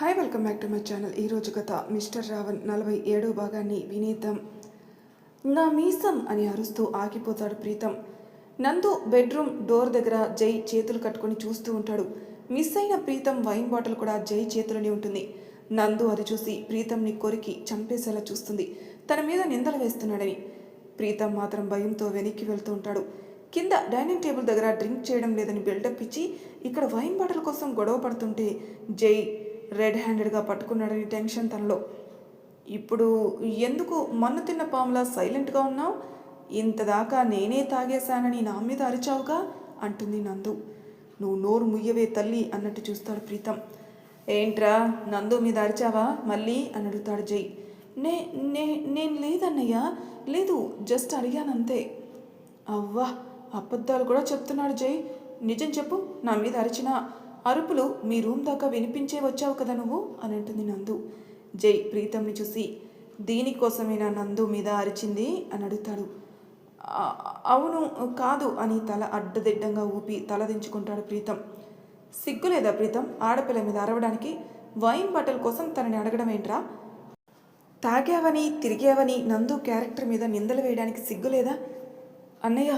Hi welcome back to my channel ఈరోజు కథ mister Raavan నలభై ఏడో భాగాన్ని వినేద్దాం. నా మీసం అని అరుస్తూ ఆగిపోతాడు ప్రీతం. నందు బెడ్రూమ్ డోర్ దగ్గర జై చేతులు కట్టుకొని చూస్తూ ఉంటాడు. మిస్ అయిన ప్రీతం వైన్ బాటిల్ కూడా జై చేతిలోనే ఉంటుంది. నందు అది చూసి ప్రీతంని కొరికి చంపేసేలా చూస్తుంది. తన మీద నిందలు వేస్తున్నాడని. ప్రీతం మాత్రం భయంతో వెనక్కి వెళ్తూ ఉంటాడు. కింద డైనింగ్ టేబుల్ దగ్గర డ్రింక్ చేయడం లేదని బిల్డప్ ఇచ్చి ఇక్కడ వైన్ బాటిల్ కోసం గొడవ పడుతుంటే జై రెడ్ హ్యాండెడ్గా పట్టుకున్నాడని టెన్షన్ తనలో. ఇప్పుడు ఎందుకు మన్ను తిన్న పాములా సైలెంట్గా ఉన్నావు? ఇంతదాకా నేనే తాగేశానని నా మీద అరిచావుగా? అంటుంది నందు. నువ్వు నోరు ముయ్యవే తల్లి అన్నట్టు చూస్తాడు ప్రీతం. ఏంట్రా నందు మీద అరిచావా? మళ్ళీ అని అడుగుతాడు జై. నే నే నేను లేదన్నయ్యా. లేదు జస్ట్ అడిగానంతే. అవ్వా అబద్ధాలు కూడా చెప్తున్నాడు జై. నిజం చెప్పు నా మీద అరిచిన. అరుపులు మీ రూమ్ దాకా వినిపించే వచ్చావు కదా నువ్వు? అని అంటుంది నందు. జై ప్రీతంని చూసి దీనికోసమేనా నందు మీద అరిచింది? అని అడుగుతాడు. అవును కాదు అని తల అడ్డదిడ్డంగా ఊపి తల దించుకుంటాడు ప్రీతం. సిగ్గులేదా ప్రీతం? ఆడపిల్ల మీద అరవడానికి వైన్ బట్టల కోసం తనని అడగడం ఏంట్రా? తాగావని తిరిగావని నందు క్యారెక్టర్ మీద నిందలు వేయడానికి సిగ్గులేదా అన్నయ్య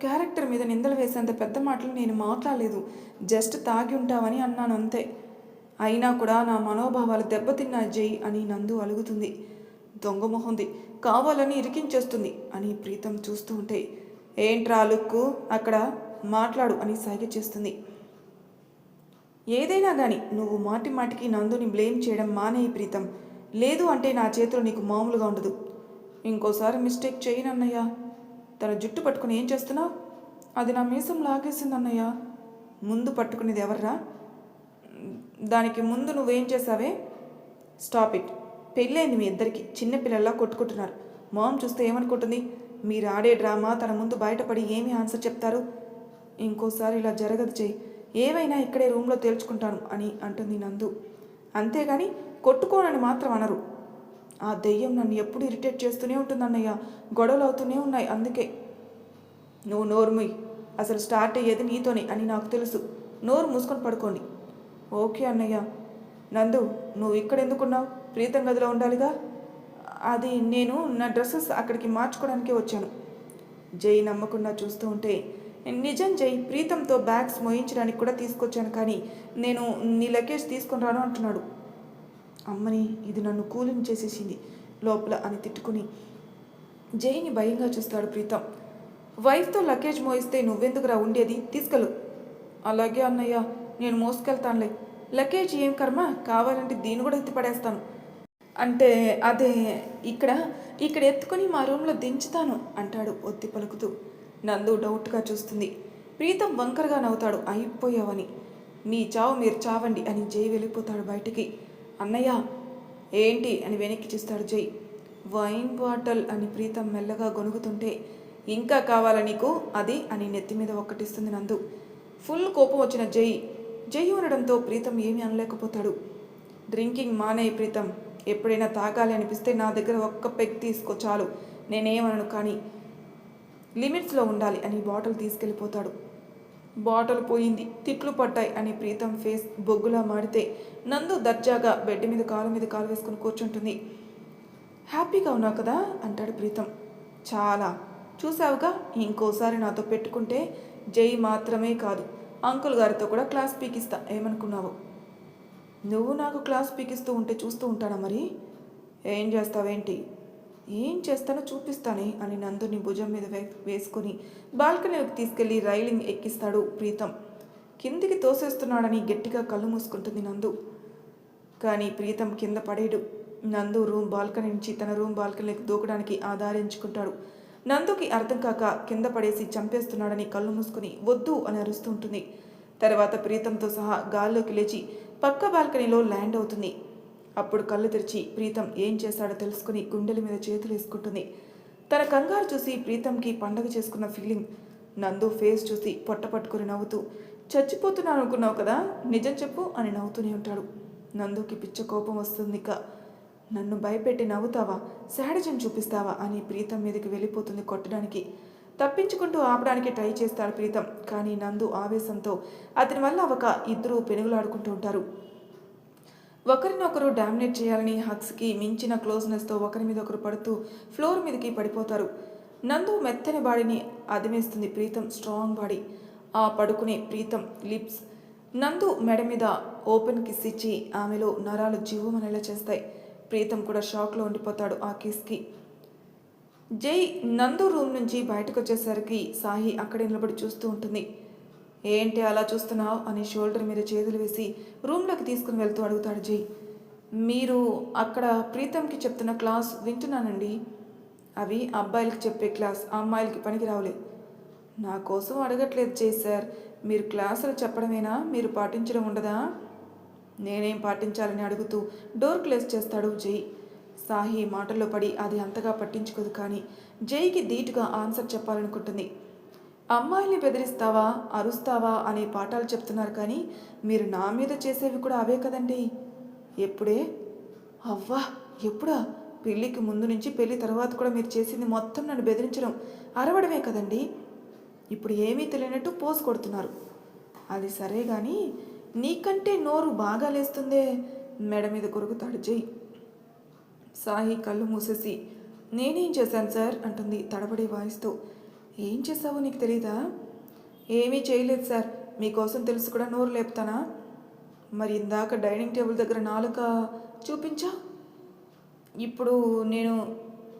క్యారెక్టర్ మీద నిందలు వేసేంత పెద్ద మాటలు నేను మాట్లాడలేదు. జస్ట్ తాగి ఉంటావని అన్నాను అంతే. అయినా కూడా నా మనోభావాలు దెబ్బతిన్నా జై అని నందు అలుగుతుంది. దొంగమొహంది కావాలని ఇరికించేస్తుంది అని ప్రీతం చూస్తూ ఉంటే ఏంట్రా లుక్కు? అక్కడ మాట్లాడు అని సైగ చేస్తుంది. ఏదైనా కానీ నువ్వు మాటి మాటికి నందుని బ్లేమ్ చేయడం మానేయి ప్రీతం. లేదు అంటే నా చేతిలో నీకు మామూలుగా ఉండదు. ఇంకోసారి మిస్టేక్ చేయను తన జుట్టు పట్టుకుని ఏం చేస్తున్నావు? అది నా మీసం లాగేసింది అన్నయ్య ముందు పట్టుకునేది ఎవర్రా? దానికి ముందు నువ్వేం చేసావే స్టాప్ ఇట్. పెళ్ళైంది మీ ఇద్దరికి. చిన్నపిల్లల్లా కొట్టుకుంటున్నారు. మామ్ చూస్తే ఏమనుకుంటుంది? మీరు ఆడే డ్రామా తన ముందు బయటపడి ఏమి ఆన్సర్ చెప్తారు? ఇంకోసారి ఇలా జరగదు చెయ్యి. ఏవైనా ఇక్కడే రూమ్లో తేల్చుకుంటాను అని అంటుంది నందు. అంతేగాని కొట్టుకోనని మాత్రం అనరు. ఆ దెయ్యం నన్ను ఎప్పుడు ఇరిటేట్ చేస్తూనే ఉంటుంది అన్నయ్య గొడవలు అవుతూనే ఉన్నాయి అందుకే. నువ్వు నోరు అసలు స్టార్ట్ అయ్యేది నీతోనే అని నాకు తెలుసు. నోరు మూసుకొని పడుకోండి. ఓకే అన్నయ్య. నందు నువ్వు ఇక్కడ ఎందుకున్నావు? ప్రీతం గదిలో ఉండాలిగా? అది నేను నా డ్రెస్సెస్ అక్కడికి మార్చుకోవడానికే వచ్చాను. జై నమ్మకుండా చూస్తూ ఉంటే నిజం జై ప్రీతంతో బ్యాగ్స్ మోయించడానికి కూడా తీసుకొచ్చాను కానీ నేను నీ లగేజ్ తీసుకుని రాను అంటున్నాడు. అమ్మని ఇది నన్ను కూలింగ్ చేసేసింది లోపల అని తిట్టుకుని. జైని భయంగా చూస్తాడు ప్రీతం. వైఫ్తో లగేజ్ మోయిస్తే నువ్వెందుకురా ఉండేది? తీసుకెళ్ళు. అలాగే అన్నయ్య నేను మోసుకెళ్తానులే. లగేజ్ ఏం కర్మ? కావాలంటే దీన్ని కూడా ఎత్తి పడేస్తాను. అంటే అదే ఇక్కడ ఇక్కడ ఎత్తుకొని మా రూమ్లో దించుతాను అంటాడు ఒత్తి పలుకుతూ. నందు డౌట్గా చూస్తుంది. ప్రీతం వంకరగా నవ్వుతాడు అయిపోయావని. మీ చావు మీరు చావండి అని జై వెళ్ళిపోతాడు బయటికి. అన్నయ్య ఏంటి అని వెనక్కి చూస్తాడు జై. వైన్ బాటిల్ అని ప్రీతం మెల్లగా గొనుగుతుంటే ఇంకా కావాలా నీకు? అది అని నెత్తి మీద ఒక్కటిస్తుంది నందు. ఫుల్ కోపం వచ్చిన జై. జై ఉండడంతో ప్రీతం ఏమీ అనలేకపోతాడు. డ్రింకింగ్ మానే ప్రీతం. ఎప్పుడైనా తాగాలి అనిపిస్తే నా దగ్గర ఒక్క పెగ్ తీసుకో చాలు. నేనేమనను కానీ లిమిట్స్లో ఉండాలి అని బాటిల్ తీసుకెళ్ళిపోతాడు. బాటిల్ పోయింది. తిట్లు పట్టాయి అని ప్రీతం ఫేస్ బొగ్గులా మాడితే నందు దర్జాగా బెడ్ మీద కాలు మీద కాలు వేసుకుని కూర్చుంటుంది. హ్యాపీగా ఉన్నావు కదా అంటాడు ప్రీతం. చాలా. చూసావుగా ఇంకోసారి నాతో పెట్టుకుంటే జై మాత్రమే కాదు. అంకుల్ గారితో కూడా క్లాస్ పీకిస్తా. ఏమనుకున్నావు? నువ్వు నాకు క్లాస్ పీకిస్తూ ఉంటే చూస్తూ ఉంటానా మరి? ఏం చేస్తావేంటి? ఏం చేస్తానో చూపిస్తానే అని నందుని భుజం మీద వే వేసుకొని బాల్కనీలోకి తీసుకెళ్ళి రైలింగ్ ఎక్కిస్తాడు ప్రీతం. కిందికి తోసేస్తున్నాడని గట్టిగా కళ్ళు మూసుకుంటుంది నందు. కానీ ప్రీతం కింద పడేడు నందు రూమ్ బాల్కనీ నుంచి తన రూమ్ బాల్కనీలోకి దూకడానికి ఆధారించుకుంటాడు. నందుకి అర్థం కాక కింద పడేసి చంపేస్తున్నాడని కళ్ళు మూసుకుని వద్దు అని అరుస్తూ ఉంటుంది. తర్వాత ప్రీతంతో సహా గాల్లోకి లేచి పక్క బాల్కనీలో ల్యాండ్ అవుతుంది. అప్పుడు కళ్ళు తెరిచి ప్రీతం ఏం చేశాడో తెలుసుకుని గుండెల మీద చేతులు వేసుకుంటుంది. తన కంగారు చూసి ప్రీతంకి పండగ చేసుకున్న ఫీలింగ్ నందు ఫేస్ చూసి పొట్ట పట్టుకుని నవ్వుతూ చచ్చిపోతున్నాను అనుకున్నావు కదా నిజం చెప్పు అని నవ్వుతూనే ఉంటాడు. నందుకి పిచ్చ కోపం వస్తుంది ఇక. నన్ను భయపెట్టి నవ్వుతావా శాడిజం చూపిస్తావా అని ప్రీతం మీదకి వెళ్ళిపోతుంది కొట్టడానికి. తప్పించుకుంటూ ఆపడానికి ట్రై చేస్తాడు ప్రీతం కానీ నందు ఆవేశంతో అతని వల్ల ఒక ఇద్దరు పెనుగులాడుకుంటూ ఉంటారు. ఒకరినొకరు డామినేట్ చేయాలని హక్స్కి మించిన క్లోజ్నెస్తో ఒకరి మీద ఒకరు పడుతూ ఫ్లోర్ మీదకి పడిపోతారు. నందు మెత్తని బాడీని అదిమేస్తుంది ప్రీతం స్ట్రాంగ్ బాడీ. ఆ పడుకునే ప్రీతం లిప్స్. నందు మెడ మీద ఓపెన్ కిస్ ఇచ్చి ఆమెలో నరాలు జీవమనేలా చేస్తాయి. ప్రీతం కూడా షాక్లో ఉండిపోతాడు ఆ కిస్కి. జై నందు రూమ్ నుంచి బయటకు వచ్చేసరికి సాహి అక్కడే నిలబడి చూస్తూ ఉంటుంది. ఏంటి అలా చూస్తున్నావు? అని షోల్డర్ మీద చేతులు వేసి రూమ్లోకి తీసుకుని వెళ్తూ అడుగుతాడు జై. మీరు అక్కడ ప్రీతంకి చెప్తున్న క్లాస్ వింటున్నానండి. అవి అబ్బాయిలకి చెప్పే క్లాస్ అమ్మాయిలకి పనికి రావులే. నా కోసం అడగట్లేదు జై సార్. మీరు క్లాసులు చెప్పడమేనా? మీరు పాటించడం ఉండదా? నేనేం పాటించాలని అడుగుతూ డోర్ క్లోజ్ చేస్తాడు జై. సాహి మాటల్లో పడి అది అంతగా పట్టించుకోదు కానీ జైకి ధీటుగా ఆన్సర్ చెప్పాలనుకుంటుంది. అమ్మాయిల్ని బెదిరిస్తావా అరుస్తావా అనే పాఠాలు చెప్తున్నారు కానీ మీరు నా మీద చేసేవి కూడా అవే కదండి. ఎప్పుడే? అవ్వా ఎప్పుడా? పెళ్ళికి ముందు నుంచి పెళ్ళి తర్వాత కూడా మీరు చేసింది మొత్తం నన్ను బెదిరించడం అరవడమే కదండి. ఇప్పుడు ఏమీ తెలియనట్టు పోస్ కొడుతున్నారు. అది సరే కానీ నీకంటే నోరు బాగా లేస్తుందే. మెడ మీద కొరుకుతాడు జై. సాయి కళ్ళు మూసేసి నేనేం చేశాను సార్? అంటుంది తడబడి వాయిస్తూ. ఏం చేసావో నీకు తెలీదా? ఏమీ చేయలేదు సార్. మీకోసం తెలుసు కూడా నోరు లేపుతానా? మరి ఇందాక డైనింగ్ టేబుల్ దగ్గర నాలుక చూపించా? ఇప్పుడు నేను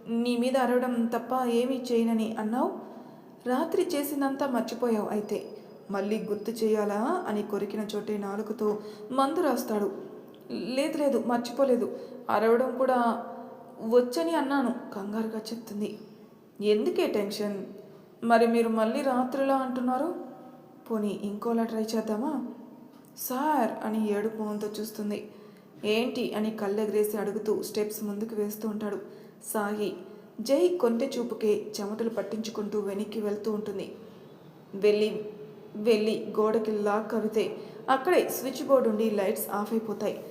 నీ మీద అరవడం తప్ప ఏమీ చేయనని అన్నావు? రాత్రి చేసిందంతా మర్చిపోయావు అయితే. మళ్ళీ గుర్తు చేయాలా? అని కొరికిన చోటే నాలుకతో మందు రాస్తాడు. లేదు లేదు మర్చిపోలేదు. అరవడం కూడా వచ్చని అన్నాను. కంగారుగా చెప్తుంది. ఎందుకే టెన్షన్? మరి మీరు మళ్ళీ రాత్రిలా అంటున్నారు? పోనీ ఇంకోలా ట్రై చేద్దామా? సార్ అని ఏడు మొహంతో చూస్తుంది. ఏంటి అని కళ్ళెగరేసి అడుగుతూ స్టెప్స్ ముందుకు వేస్తూ ఉంటాడు. సాయి జై కొంటె చూపుకే చెమటలు పట్టించుకుంటూ వెనక్కి వెళ్తూ ఉంటుంది. వెళ్ళి వెళ్ళి గోడకి లాక్ కవితే అక్కడే స్విచ్ బోర్డు ఉండి లైట్స్ ఆఫ్ అయిపోతాయి.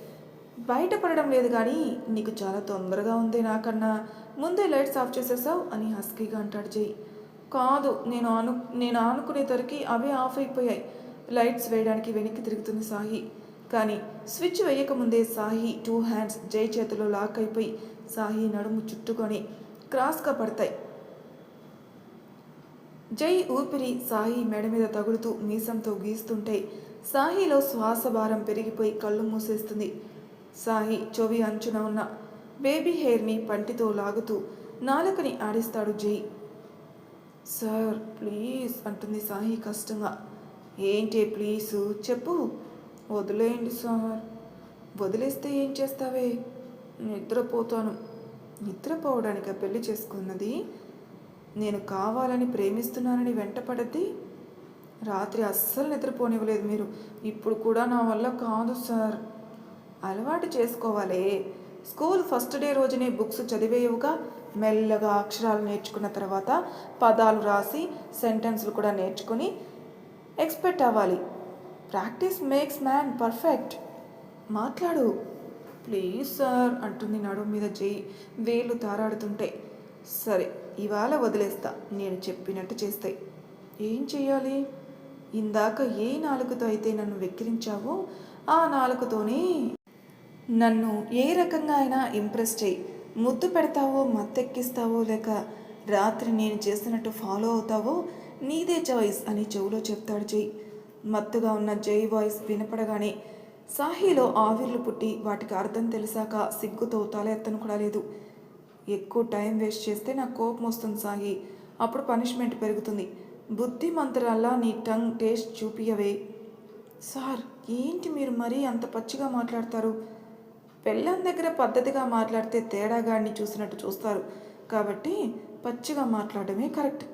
బయటపడడం లేదు కానీ నీకు చాలా తొందరగా ఉంది నాకన్నా. ముందే లైట్స్ ఆఫ్ చేసేసావు అని హస్కీగా అంటాడు జై. కాదు నేను ఆను నేను ఆనుకునేసరికి అవే ఆఫ్ అయిపోయాయి. లైట్స్ వేయడానికి వెనక్కి తిరుగుతుంది సాహి. కానీ స్విచ్ వేయకముందే సాహి టూ హ్యాండ్స్ జై చేతిలో లాక్ అయిపోయి సాహి నడుము చుట్టుకొని క్రాస్గా పడతాయి. జై ఊపిరి సాహి మెడ మీద తగులుతూ మీసంతో గీస్తుంటే సాహిలో శ్వాస భారం పెరిగిపోయి కళ్ళు మూసేస్తుంది. సాహి చెవి అంచున ఉన్న బేబీ హెయిర్ని పంటితో లాగుతూ నాలుకని ఆడిస్తాడు జై. సార్ ప్లీజ్ అంటుంది సాయి కష్టంగా. ఏంటి ప్లీజ్ చెప్పు. వదిలేయండి సార్. వదిలేస్తే ఏం చేస్తావే? నిద్రపోతాను. నిద్రపోవడానికి పెళ్ళి చేసుకున్నది? నేను కావాలని ప్రేమిస్తున్నానని వెంటపడద్ది? రాత్రి అస్సలు నిద్రపోనివ్వలేదు మీరు. ఇప్పుడు కూడా నా వల్ల కాదు సార్. అలవాటు చేసుకోవాలే. స్కూల్ ఫస్ట్ డే రోజునే బుక్స్ చదివేయవుగా మెల్లగా అక్షరాలు నేర్చుకున్న తర్వాత పదాలు రాసి సెంటెన్స్లు కూడా నేర్చుకుని ఎక్స్పెక్ట్ అవ్వాలి. Practice makes man perfect. మాట్లాడు. ప్లీజ్ సార్ అంటుంది నడుము మీద చేయి వేలు తారాడుతుంటే సరే ఇవాళ వదిలేస్తా. నేను చెప్పినట్టు చేస్తాయి. ఏం చెయ్యాలి? ఇందాక ఏ నాలుకతో అయితే నన్ను వెక్కిరించావో ఆ నాలుకతోనే నన్ను ఏ రకంగా అయినా ఇంప్రెస్ చేయి. ముద్దు పెడతావో మత్తెక్కిస్తావో లేక రాత్రి నేను చేసినట్టు ఫాలో అవుతావో నీదే చాయిస్ అని చెవులో చెప్తాడు జై. మత్తుగా ఉన్న జై వాయిస్ వినపడగానే సాహిలో ఆవిర్లు పుట్టి వాటికి అర్థం తెలిసాక సిగ్గుతో తల ఎత్తను కూడా లేదు. ఎక్కువ టైం వేస్ట్ చేస్తే నాకు కోపం వస్తుంది సాహి. అప్పుడు పనిష్మెంట్ పెరుగుతుంది. బుద్ధి మంత్రాల్లా నీ టంగ్ టేస్ట్ చూపియవే. సార్ ఏంటి మీరు మరీ అంత పచ్చిగా మాట్లాడతారు? పెళ్ళం దగ్గర పద్ధతిగా మాట్లాడితే తేడాగాడిని చూసినట్టు చూస్తారు. కాబట్టి పచ్చిగా మాట్లాడమే కరెక్ట్.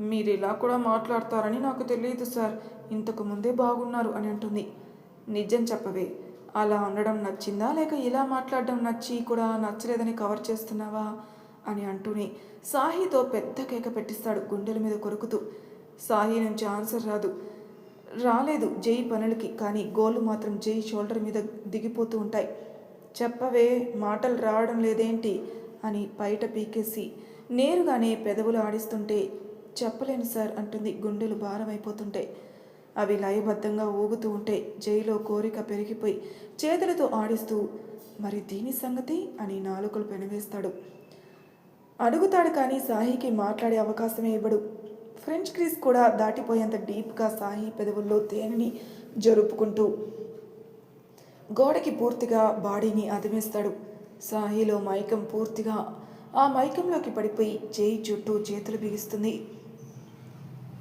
మీరు ఇలా కూడా మాట్లాడతారని నాకు తెలియదు సార్. ఇంతకు ముందే బాగున్నారు అని అంటుంది. నిజం చెప్పవే. అలా ఉండడం నచ్చిందా లేక ఇలా మాట్లాడడం నచ్చి కూడా నచ్చలేదని కవర్ చేస్తున్నావా అని అంటూనే సాహితో పెద్ద కేక పెట్టిస్తాడు గుండెల మీద కొరుకుతూ. సాహి నుంచి ఆన్సర్ రాదు. రాలేదు జై పనులకి కానీ గోళ్ళు మాత్రం జై షోల్డర్ మీద దిగిపోతూ ఉంటాయి. చెప్పవే మాటలు రావడం లేదేంటి? అని బయట పీకేసి నేరుగానే పెదవులు ఆడిస్తుంటే చెప్పలేను సార్ అంటుంది గుండెలు భారమైపోతుంటాయి అవి లయబద్ధంగా ఊగుతూ ఉంటే జైలో కోరిక పెరిగిపోయి చేతులతో ఆడిస్తూ మరి దీని సంగతి? అని నాలుకలు పెనవేస్తాడు. అడుగుతాడు కానీ సాహికి మాట్లాడే అవకాశమే ఇవ్వడు. ఫ్రెంచ్ క్రీస్ కూడా దాటిపోయేంత డీప్గా సాహి పెదవుల్లో తేనెని జరుపుకుంటూ గోడకి పూర్తిగా బాడీని అదిమేస్తాడు. సాహిలో మైకం పూర్తిగా ఆ మైకంలోకి పడిపోయి జై చుట్టూ చేతులు బిగిస్తుంది.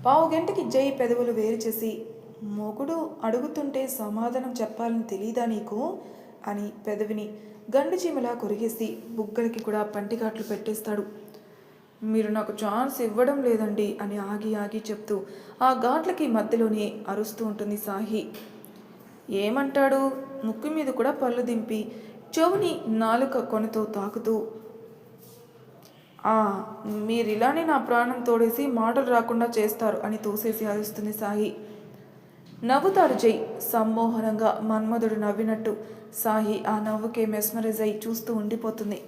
పావు గంటకి జై పెదవులు వేరు చేసి మొగుడు అడుగుతుంటే సమాధానం చెప్పాలని తెలీదా నీకు? అని పెదవిని గండు చీమలా కొరిగేసి బుగ్గలకి కూడా పంటికాట్లు పెట్టేస్తాడు. మీరు నాకు ఛాన్స్ ఇవ్వడం లేదండి అని ఆగి ఆగి చెప్తూ ఆ ఘాట్లకి మధ్యలోనే అరుస్తూ ఉంటుంది సాహి. ఏమంటాడు? ముక్కు మీద కూడా పళ్ళు దింపి చెవుని నాలుక కొనతో తాకుతూ "ఆ, మీరు ఇలానే నా ప్రాణం తోడేసి మాటలు రాకుండా చేస్తారు అని తోసేసి అరుస్తుంది సాహి. నవ్వుతాడు జై సమ్మోహనంగా మన్మధుడు నవ్వినట్టు. సాహి ఆ నవ్వుకే మెస్మరైజ్ అయి చూస్తూ ఉండిపోతుంది.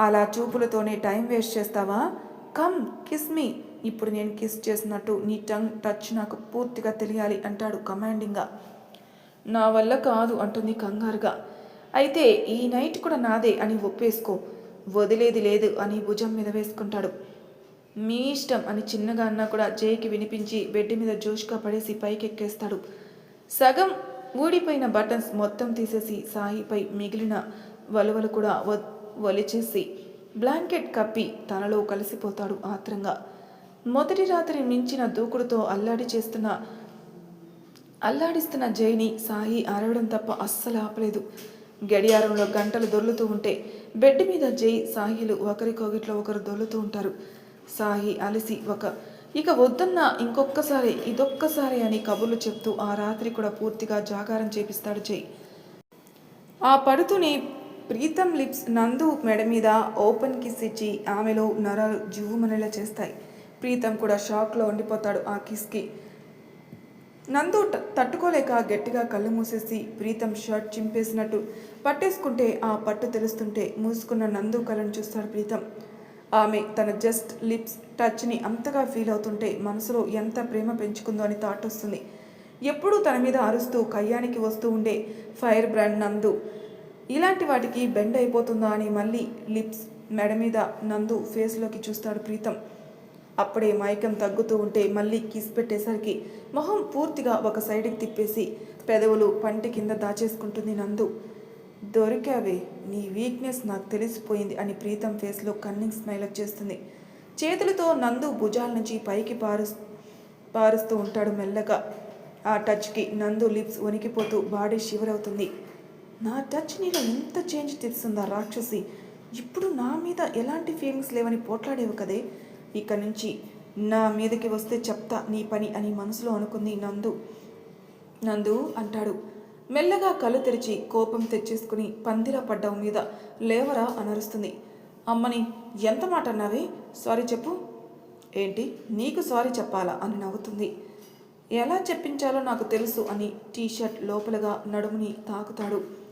అలా చూపులతోనే టైం వేస్ట్ చేస్తావా? Come kiss me. ఇప్పుడు నేను కిస్ చేసినట్టు నీ టంగ్ టచ్ నాకు పూర్తిగా తెలియాలి అంటాడు కమాండింగ్గా. నా వల్ల కాదు అంటుంది కంగారుగా. అయితే ఈ నైట్ కూడా నాదే అని ఒప్పేసుకో. వదిలేది లేదు అని భుజం మీద వేసుకుంటాడు. మీ ఇష్టం అని చిన్నగా అన్నా కూడా జైకి వినిపించి బెడ్ మీద జోష్గా పడేసి పైకెక్కేస్తాడు. సగం ఊడిపోయిన బటన్స్ మొత్తం తీసేసి సాయిపై మిగిలిన వలువలు కూడా ఒలిచేసి బ్లాంకెట్ కప్పి తనలో కలిసిపోతాడు ఆత్రంగా. మొదటి రాత్రి మించిన దూకుడుతో అల్లాడి చేస్తున్న అల్లాడిస్తున్న జైని సాయి అరవడం తప్ప అస్సలు ఆపలేదు. గడియారంలో గంటలు దొర్లుతూ ఉంటే బెడ్ మీద జై సాహిలు ఒకరికొగిట్లో ఒకరు దొర్లుతూ ఉంటారు. సాహి అలసి ఒక ఇక వద్దన్న ఇంకొక్కసారి ఇదొక్కసారి అని కబుర్లు చెప్తూ ఆ రాత్రి కూడా పూర్తిగా జాగారం చేపిస్తాడు జై. ఆ పడుతుని ప్రీతం లిప్స్ నందు మెడ మీద ఓపెన్ కిస్ ఇచ్చి ఆమెలో నరాలు జువ్వుమనేలా చేస్తాయి. ప్రీతం కూడా షాక్లో ఉండిపోతాడు ఆ కిస్కి. నందు తట్టుకోలేక గట్టిగా కళ్ళు మూసేసి ప్రీతం షర్ట్ చింపేసినట్టు పట్టేసుకుంటే ఆ పట్టు తెలుస్తుంటే మూసుకున్న నందు కళ్ళను చూస్తాడు ప్రీతం. ఆమె తన జస్ట్ లిప్స్ టచ్ని అంతగా ఫీల్ అవుతుంటే మనసులో ఎంత ప్రేమ పెంచుకుందో అని థాట్ వస్తుంది. ఎప్పుడూ తన మీద అరుస్తూ కయ్యానికి వస్తూ ఉండే ఫైర్ బ్రాండ్ నందు ఇలాంటి వాటికి బెండ్ అయిపోతుందా అని మళ్ళీ లిప్స్ మెడ మీద నందు ఫేస్లోకి చూస్తాడు ప్రీతం. అప్పుడే మైకం తగ్గుతూ ఉంటే మళ్ళీ కిస్ పెట్టేసరికి మొహం పూర్తిగా ఒక సైడ్కి తిప్పేసి పెదవులు పంటి కింద దాచేసుకుంటుంది నందు. దొరికావే నీ వీక్నెస్ నాకు తెలిసిపోయింది అని ప్రీతం ఫేస్లో కన్నింగ్ స్మైల్ వచ్చేస్తుంది. చేతులతో నందు భుజాల నుంచి పైకి పారు పారుస్తూ ఉంటాడు మెల్లగా. ఆ టచ్కి నందు లిప్స్ వణికిపోతూ బాడీ షివర్ అవుతుంది. నా టచ్ నీలో ఎంత చేంజ్ తెస్తుందా రాక్షసి? ఇప్పుడు నా మీద ఎలాంటి ఫీలింగ్స్ లేవని పోట్లాడేవు కదే? ఇక నుంచి నా మీదకి వస్తే చెప్తా నీ పని అని మనసులో అనుకుంది నందు. నందు అంటాడు. మెల్లగా కళ్ళు తెరిచి కోపం తెచ్చేసుకుని పందిరా పడ్డం మీద లేవరా అనరుస్తుంది. అమ్మని ఎంత మాట అన్నావే? సారీ చెప్పు. ఏంటి? నీకు సారీ చెప్పాలా? అని నవ్వుతుంది. ఎలా చెప్పించాలో నాకు తెలుసు అని టీషర్ట్ లోపలగా నడుముని తాకుతాడు.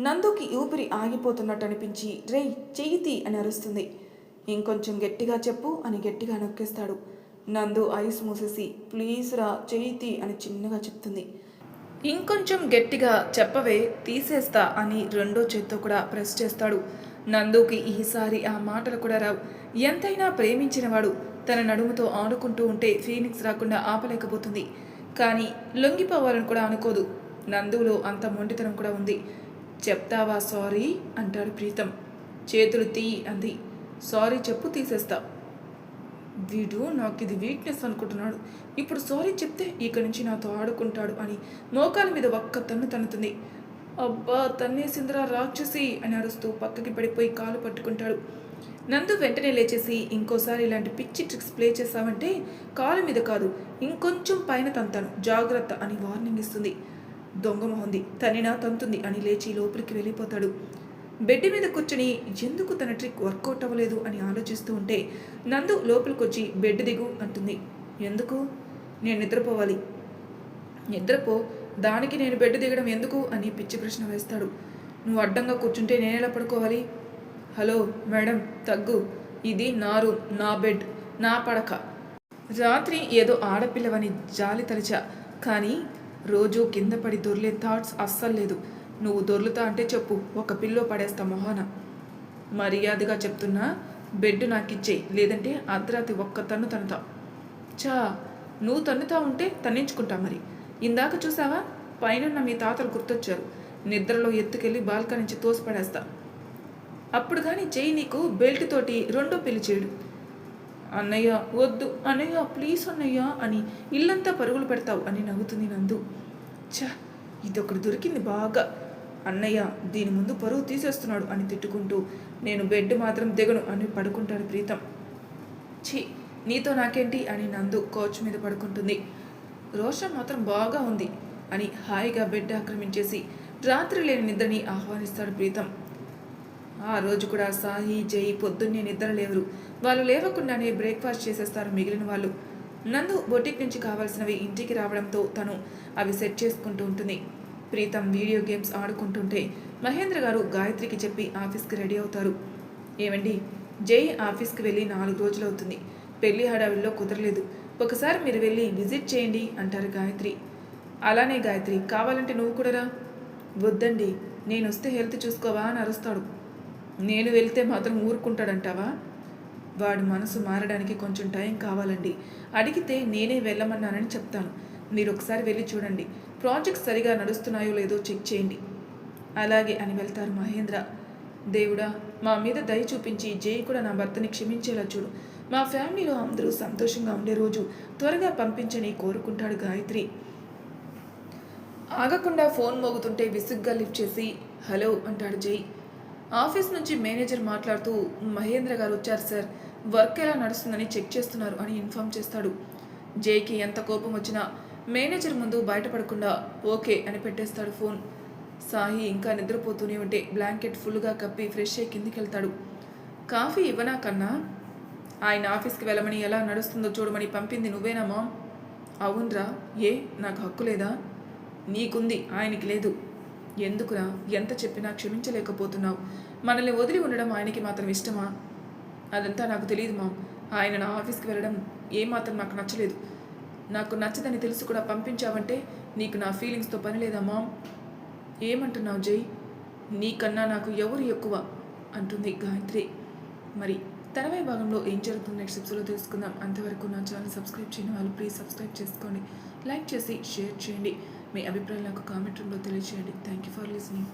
నందుకి ఊపిరి ఆగిపోతున్నట్టు అనిపించి రేయ్ చెయ్యితి అని అరుస్తుంది. ఇంకొంచెం గట్టిగా చెప్పు అని గట్టిగా నొక్కేస్తాడు. నందు ఐస్ మూసేసి ప్లీజ్ రా చెయ్యితి అని చిన్నగా చెప్తుంది. ఇంకొంచెం గట్టిగా చెప్పవే తీసేస్తా అని రెండో చేత్తో కూడా ప్రెస్ చేస్తాడు. నందుకి ఈసారి ఆ మాటలు కూడా రావు. ఎంతైనా ప్రేమించినవాడు తన నడుముతో ఆడుకుంటూ ఉంటే ఫీనిక్స్ రాకుండా ఆపలేకపోతుంది. కానీ లొంగిపోవాలని కూడా అనుకోదు. నందులో అంత మొండితనం కూడా ఉంది. చెప్తావా? సారీ అంటాడు ప్రీతం. చేతులు తీ అంది. సారీ చెప్పు తీసేస్తా. వీడు నాకు ఇది వీక్నెస్ అనుకుంటున్నాడు. ఇప్పుడు సారీ చెప్తే ఇక నుంచి నాతో ఆడుకుంటాడు అని మోకాల మీద ఒక్క తన్ను తన్నుతుంది. అబ్బా తన్నేసిందిరా రాక్షసి అని అరుస్తూ పక్కకి పడిపోయి కాలు పట్టుకుంటాడు. నందు వెంటనే లేచేసి ఇంకోసారి ఇలాంటి పిచ్చి ట్రిక్స్ ప్లే చేస్తామంటే కాలు మీద కాదు ఇంకొంచెం పైన తంతాను. జాగ్రత్త అని వార్నింగ్ ఇస్తుంది. దొంగ మొహంది. తనినా తంతుంది అని లేచి లోపలికి వెళ్ళిపోతాడు. బెడ్ మీద కూర్చొని ఎందుకు తన ట్రిక్ వర్కౌట్ అవ్వలేదు అని ఆలోచిస్తూ ఉంటే నందు లోపలికొచ్చి బెడ్ దిగు అంటుంది. ఎందుకు? నేను నిద్రపోవాలి. నిద్రపో. దానికి నేను బెడ్ దిగడం ఎందుకు? అని పిచ్చి ప్రశ్న వేస్తాడు. నువ్వు అడ్డంగా కూర్చుంటే నేను ఎలా పడుకోవాలి? హలో మేడం తగ్గు. ఇది నా రూమ్ నా బెడ్ నా పడక. రాత్రి ఏదో ఆడపిల్లవని జాలి తలిచా. కానీ రోజు కింద పడి దొర్లే థాట్స్ అస్సలు లేదు. నువ్వు దొర్లుతా అంటే చెప్పు ఒక పిల్లో పడేస్తా మొహాన. మర్యాదగా చెప్తున్నా బెడ్ నాకు ఇచ్చేయి లేదంటే అర్ధరాత్రి ఒక్క తన్ను తన్నుతా. చా నువ్వు తన్నుతా ఉంటే తన్నించుకుంటా మరి. ఇందాక చూసావా? పైనున్న మీ తాతలు గుర్తొచ్చారు. నిద్రలో ఎత్తుకెళ్ళి బాల్కనీ నుంచి తోసిపడేస్తా. అప్పుడు కానీ చెయ్యి నీకు బెల్ట్ తోటి రెండో పెళ్ళి చేయడు. అన్నయ్య వద్దు. అన్నయ్య ప్లీజ్ అన్నయ్య అని ఇల్లంతా పరుగులు పెడతావు అని నవ్వుతుంది నందు. ఛ ఇదొకటి దొరికింది బాగా. అన్నయ్య దీని ముందు పరువు తీసేస్తున్నాడు అని తిట్టుకుంటూ నేను బెడ్ మాత్రం దిగను అని పడుకుంటాడు ప్రీతం. ఛీ నీతో నాకేంటి అని నందు కోచ్ మీద పడుకుంటుంది. రోషం మాత్రం బాగా ఉంది అని హాయిగా బెడ్ ఆక్రమించేసి రాత్రి లేని నిద్రని ఆహ్వానిస్తాడు ప్రీతం. ఆ రోజు కూడా సాహి జై పొద్దున్నే నిద్ర లేవరు. వాళ్ళు లేవకుండానే బ్రేక్ఫాస్ట్ చేసేస్తారు మిగిలిన వాళ్ళు. నందు బొటిక్ నుంచి కావాల్సినవి ఇంటికి రావడంతో తను అవి సెట్ చేసుకుంటూ ఉంటుంది. ప్రీతం వీడియో గేమ్స్ ఆడుకుంటుంటే మహేంద్ర గారు గాయత్రికి చెప్పి ఆఫీస్కి రెడీ అవుతారు. ఏమండి జై ఆఫీస్కి వెళ్ళి నాలుగు రోజులు అవుతుంది. పెళ్ళి హడావిల్లో కుదరలేదు. ఒకసారి మీరు వెళ్ళి విజిట్ చేయండి అంటారు గాయత్రి. అలానే గాయత్రి కావాలంటే నువ్వు కూడా రా. వద్దండి నేను వస్తే హెల్త్ చూసుకోవా అని అరుస్తాడు. నేను వెళ్తే మాత్రం ఊరుకుంటాడంటావా? వాడు మనసు మారడానికి కొంచెం టైం కావాలండి. అడిగితే నేనే వెళ్ళమన్నానని చెప్తాను. మీరు ఒకసారి వెళ్ళి చూడండి. ప్రాజెక్ట్స్ సరిగా నడుస్తున్నాయో లేదో చెక్ చేయండి. అలాగే అని వెళ్తారు మహేంద్ర. దేవుడా మా మీద దయ చూపించి జై కూడా నా భర్తని క్షమించేలా చూడు. మా ఫ్యామిలీలో అందరూ సంతోషంగా ఉండే రోజు త్వరగా పంపించని కోరుకుంటాడు గాయత్రి. ఆగకుండా ఫోన్ మోగుతుంటే విసుగ్గా లిఫ్ట్ చేసి హలో అంటాడు జై. ఆఫీస్ నుంచి మేనేజర్ మాట్లాడుతూ మహేంద్ర గారు వచ్చారు సార్. వర్క్ ఎలా నడుస్తుందని చెక్ చేస్తున్నారు అని ఇన్ఫామ్ చేస్తాడు. జేకి ఎంత కోపం వచ్చినా మేనేజర్ ముందు బయటపడకుండా ఓకే అని పెట్టేస్తాడు ఫోన్. సాహి ఇంకా నిద్రపోతూనే ఉంటే బ్లాంకెట్ ఫుల్గా కప్పి ఫ్రెష్ అయ్యి కిందికి వెళ్తాడు కాఫీ ఇవ్వనా కన్నా? ఆయన ఆఫీస్కి వెళ్ళమని ఎలా నడుస్తుందో చూడమని పంపింది నువ్వేనా మామ్? అవునరా. ఏ? నాకు హక్కు లేదా? నీకుంది. ఆయనకి లేదు. ఎందుకురా? ఎంత చెప్పినా క్షమించలేకపోతున్నావు. మనల్ని వదిలి ఉండడం ఆయనకి మాత్రం ఇష్టమా? అదంతా నాకు తెలియదు మామ్. ఆయన నా ఆఫీస్కి వెళ్ళడం ఏమాత్రం నాకు నచ్చలేదు. నాకు నచ్చదని తెలిసి కూడా పంపించావంటే నీకు నా ఫీలింగ్స్తో పని లేదా మామ్? ఏమంటున్నావు జై? నీకన్నా నాకు ఎవరు ఎక్కువ? అంటుంది గాయత్రి. మరి తర్వాయి భాగంలో ఏం జరుగుతుంది నెక్స్ట్ ఎపిసోడ్లో తెలుసుకుందాం. అంతవరకు నా ఛానల్ సబ్స్క్రైబ్ చేయని వాళ్ళు ప్లీజ్ సబ్స్క్రైబ్ చేసుకోండి. లైక్ చేసి షేర్ చేయండి. మీ అభిప్రాయాలు నాకు కామెంట్ రూమ్లో తెలియజేయండి థ్యాంక్ యూ ఫర్ లిసనింగ్